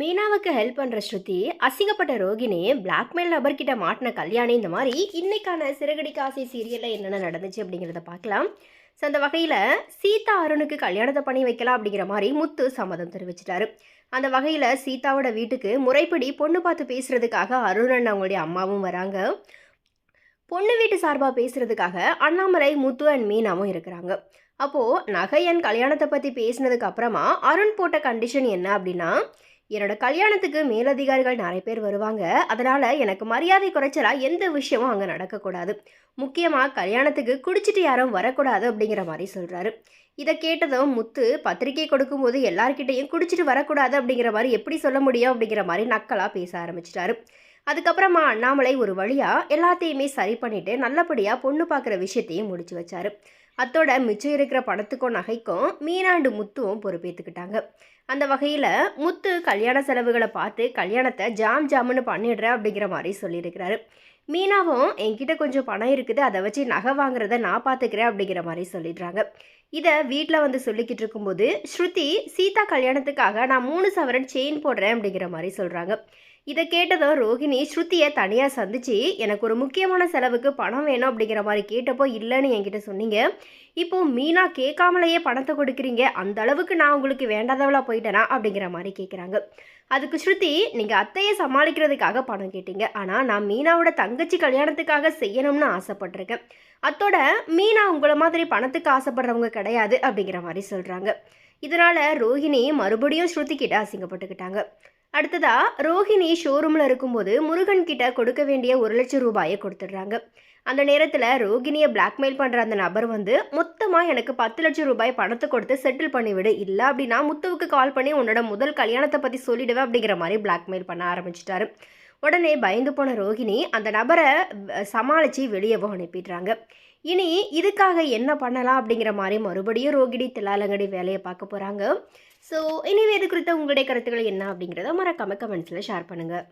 மீனாவுக்கு help பண்ணுற ஸ்ருதி அசிங்கப்பட்ட Rohini blackmail நபர்கிட்ட மாட்டின கல்யாணி இந்த மாதிரி இன்னைக்கான சிறகடி காசி சீரியலில் என்னென்ன நடந்துச்சு அப்படிங்கிறத பார்க்கலாம். ஸோ அந்த வகையில் சீதா அருணுக்கு கல்யாணத்தை பண்ணி வைக்கலாம் அப்படிங்கிற மாதிரி முத்து சம்மதம் தெரிவிச்சிட்டாரு. அந்த வகையில் சீதாவோட வீட்டுக்கு முறைப்படி பொண்ணு பார்த்து பேசுறதுக்காக அருணன் அவங்களுடைய அம்மாவும் வராங்க. பொண்ணு வீட்டு சார்பாக பேசுகிறதுக்காக அண்ணாமலை முத்து அண்ட் மீனாவும் இருக்கிறாங்க. அப்போது நகையன் கல்யாணத்தை பற்றி பேசினதுக்கு அப்புறமா அருண் போட்ட கண்டிஷன் என்ன அப்படின்னா என்னோட கல்யாணத்துக்கு மேலதிகாரிகள் நிறைய பேர் வருவாங்க. அதனால் எனக்கு மரியாதை குறைச்சலாக எந்த விஷயமும் அங்கே நடக்கக்கூடாது. முக்கியமாக கல்யாணத்துக்கு குடிச்சிட்டு யாரும் வரக்கூடாது அப்படிங்கிற மாதிரி சொல்கிறாரு இதை கேட்டதும் முத்து பத்திரிக்கை கொடுக்கும்போது எல்லார்கிட்டையும் குடிச்சிட்டு வரக்கூடாது அப்படிங்கிற மாதிரி எப்படி சொல்ல முடியும் அப்படிங்கிற மாதிரி நக்கலாக பேச ஆரம்பிச்சிட்டாரு. அதுக்கப்புறமா அண்ணாமலை ஒரு வழியாக எல்லாத்தையுமே சரி பண்ணிவிட்டு நல்லபடியாக பொண்ணு பார்க்குற விஷயத்தையும் முடிச்சு வச்சாரு. அத்தோட மிச்சம் இருக்கிற பணத்துக்கும் நகைக்கும் மீனாண்டு முத்துவும் பொறுப்பேற்றுக்கிட்டாங்க அந்த வகையில் முத்து கல்யாண செலவுகளை பார்த்து கல்யாணத்தை ஜாம் ஜாமுன்னு பண்ணிடுறேன் அப்படிங்கிற மாதிரி சொல்லியிருக்கிறாரு. மீனாவும் என்கிட்ட கொஞ்சம் பணம் இருக்குது அதை வச்சு நகை வாங்குறத நான் பார்த்துக்கிறேன் அப்படிங்கிற மாதிரி சொல்லிடுறாங்க. இதை வீட்டில் வந்து சொல்லிக்கிட்டு இருக்கும்போது ஸ்ருதி சீதா கல்யாணத்துக்காக நான் மூணு சவரன் செயின் போடுறேன் அப்படிங்கிற மாதிரி சொல்கிறாங்க இதை கேட்டதும் ரோஹிணி ஸ்ருதியை தனியாக சந்தித்து எனக்கு ஒரு முக்கியமான செலவுக்கு பணம் வேணும் அப்படிங்கிற மாதிரி கேட்டப்போ இல்லைன்னு என்கிட்ட சொன்னீங்க. இப்போ மீனா கேட்காமலேயே பணத்தை கொடுக்குறீங்க அந்த அளவுக்கு நான் உங்களுக்கு வேண்டாதவளாக போயிட்டேனா அப்படிங்கிற மாதிரி கேட்குறாங்க அதுக்கு ஸ்ருதி நீங்கள் அத்தையை சமாளிக்கிறதுக்காக பணம் கேட்டீங்க. ஆனால் நான் மீனாவோட தங்க தங்கச்சி கல்யாணத்துக்காக செய்யணும்னு ஆசைப்பட்டிருக்கேன். அத்தோட மீனா உங்களை மாதிரி பணத்துக்கு ஆசைப்படுறவங்க கிடையாது அப்படிங்கிற மாதிரி சொல்கிறாங்க இதனால் ரோஹிணி மறுபடியும் ஸ்ருதிக்கிட்ட அசிங்கப்பட்டுக்கிட்டாங்க. அடுத்ததா ரோஹிணி ஷோரூமில் இருக்கும்போது முருகன் கிட்ட கொடுக்க வேண்டிய ஒரு லட்சம் ரூபாயை கொடுத்துடுறாங்க. அந்த நேரத்தில் ரோகிணியை பிளாக்மெயில் பண்ணுற அந்த நபர் வந்து மொத்தமாக எனக்கு பத்து லட்சம் ரூபாய் பணத்தை கொடுத்து செட்டில் பண்ணிவிடு. இல்லை அப்படின்னா முத்துவுக்கு கால் பண்ணி உன்னோட முதல் கல்யாணத்தை பற்றி சொல்லிடுவேன் அப்படிங்கிற மாதிரி பிளாக்மெயில் பண்ண ஆரம்பிச்சிட்டாரு. உடனே பயந்து போன ரோகிணி அந்த நபரை சமாளித்து வெளியவும் அனுப்பிடுறாங்க. இனி இதுக்காக என்ன பண்ணலாம் அப்படிங்கிற மாதிரி மறுபடியும் ரோகிணி தில்லாலங்கடி வேலையை பார்க்க போகிறாங்க ஸோ இனிவே இது குறித்த உங்களுடைய கருத்துக்கள் என்ன அப்படிங்கிறத மறக்காம கமெண்ட்ஸில் ஷேர் பண்ணுங்கள்